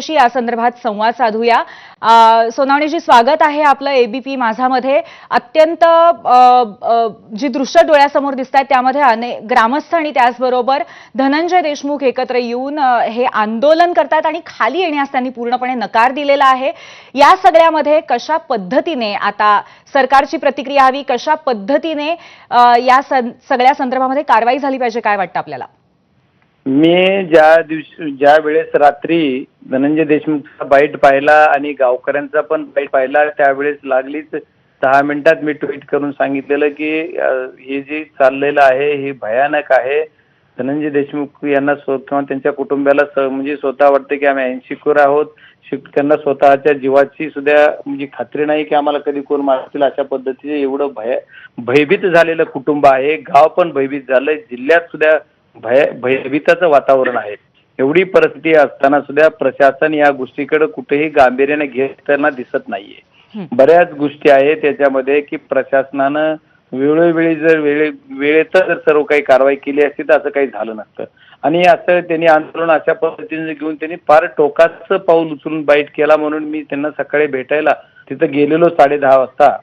शी या संदर्भात संवाद साधूया. सोनावणीजी स्वागत आहे आपलं एबीपी माझामध्ये. अत्यंत जी दृश्य डोळ्यासमोर दिसत आहेत त्यामध्ये अनेक ग्रामस्थ आणि त्याचबरोबर धनंजय देशमुख एकत्र येऊन हे आंदोलन करतात आणि खाली येण्यास त्यांनी पूर्णपणे नकार दिलेला आहे. या सगळ्यामध्ये कशा पद्धतीने आता सरकारची प्रतिक्रिया हवी कशा पद्धतीने या सं- सगळ्या संदर्भामध्ये कारवाई झाली पाहिजे काय वाटतं आपल्याला? मी ज्या दिवशी ज्या वेळेस रात्री धनंजय देशमुखचा बाईट पाहिला आणि गावकऱ्यांचा पण बाईट पाहिला त्यावेळेस लागलीच दहा मिनिटात मी ट्विट करून सांगितलेलं की हे जे चाललेलं आहे हे भयानक आहे. धनंजय देशमुख यांना स्व किंवा त्यांच्या कुटुंबाला स- म्हणजे स्वतः वाटतं की आम्ही ऐंशीखोर आहोत. शिक- त्यांना स्वतःच्या जीवाची सुद्धा म्हणजे खात्री नाही की आम्हाला कधी कोण मारतील अशा पद्धतीचे एवढं भय भयभीत झालेलं कुटुंब आहे. गाव पण भयभीत झालंय. जिल्ह्यात सुद्धा भय भयभीताचं वातावरण आहे. एवढी परिस्थिती असताना सुद्धा प्रशासन या गोष्टीकडे कुठेही गांभीर्याने घेताना दिसत नाहीये. बऱ्याच गोष्टी आहेत त्याच्यामध्ये की प्रशासनानं वेळोवेळी जर वेळे वेळेत जर सर्व काही कारवाई केली असती तर असं काही झालं नसतं. आणि असं त्यांनी आंदोलन अशा पद्धतीने घेऊन त्यांनी फार टोकाचं पाऊल उचलून बाईट केला म्हणून मी त्यांना सकाळी भेटायला तिथं गेलेलो साडे दहा वाजता.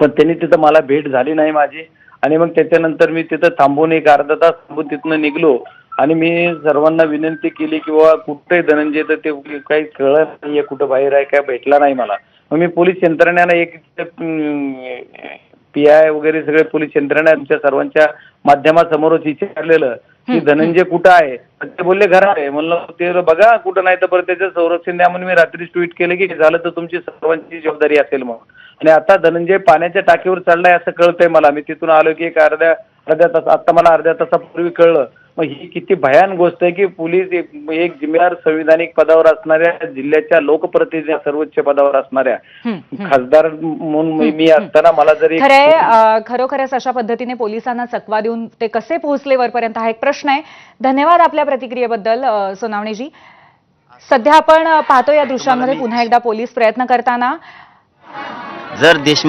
पण त्यांनी तिथं मला भेट झाली नाही माझी. आणि मग त्याच्यानंतर मी तिथं थांबून एक अर्धा तास थांबून तिथनं निघलो. आणि मी सर्वांना विनंती केली की बाबा कुठे धनंजय? तर ते काही कळत नाहीये कुठं बाहेर आहे काय भेटला नाही मला. मग मी पोलीस यंत्रणेनं एक पी आय वगैरे सगळे पोलीस यंत्रणा आमच्या सर्वांच्या माध्यमासमोरच विचारलेलं. की धनंजय कुठं आहे? तर ते बोलले घरात आहे. म्हणलं ते बघा कुठं नाही तर बरं त्याचं संरक्षण द्या म्हणून मी रात्री ट्विट केलं की झालं तर तुमची सर्वांची जबाबदारी असेल मग आणि आता धनंजय पाण्याच्या टाकीवर चढलाय असं कळतंय मला. मी तिथून आलो की एक अर्ध्या अर्ध्या तास आता मला अर्ध्या तासापूर्वी कळलं. मग ही किती भयान गोष्ट आहे की पोलीस एक एक जिम्मेदार संविधानिक पदावर असणाऱ्या जिल्ह्याच्या लोकप्रतिनिधी सर्वोच्च पदावर असणाऱ्या. खासदार म्हणून मी- असताना मला जरी खरंय अ, खरोखरच अशा पद्धतीने पोलिसांना चकवा देऊन ते कसे पोहोचले वरपर्यंत हा एक प्रश्न आहे. धन्यवाद आपल्या प्रतिक्रियेबद्दल सोनावणेजी. सध्या आपण पाहतो या दृश्यांमध्ये पुन्हा एकदा पोलीस प्रयत्न करताना. जर देशमुख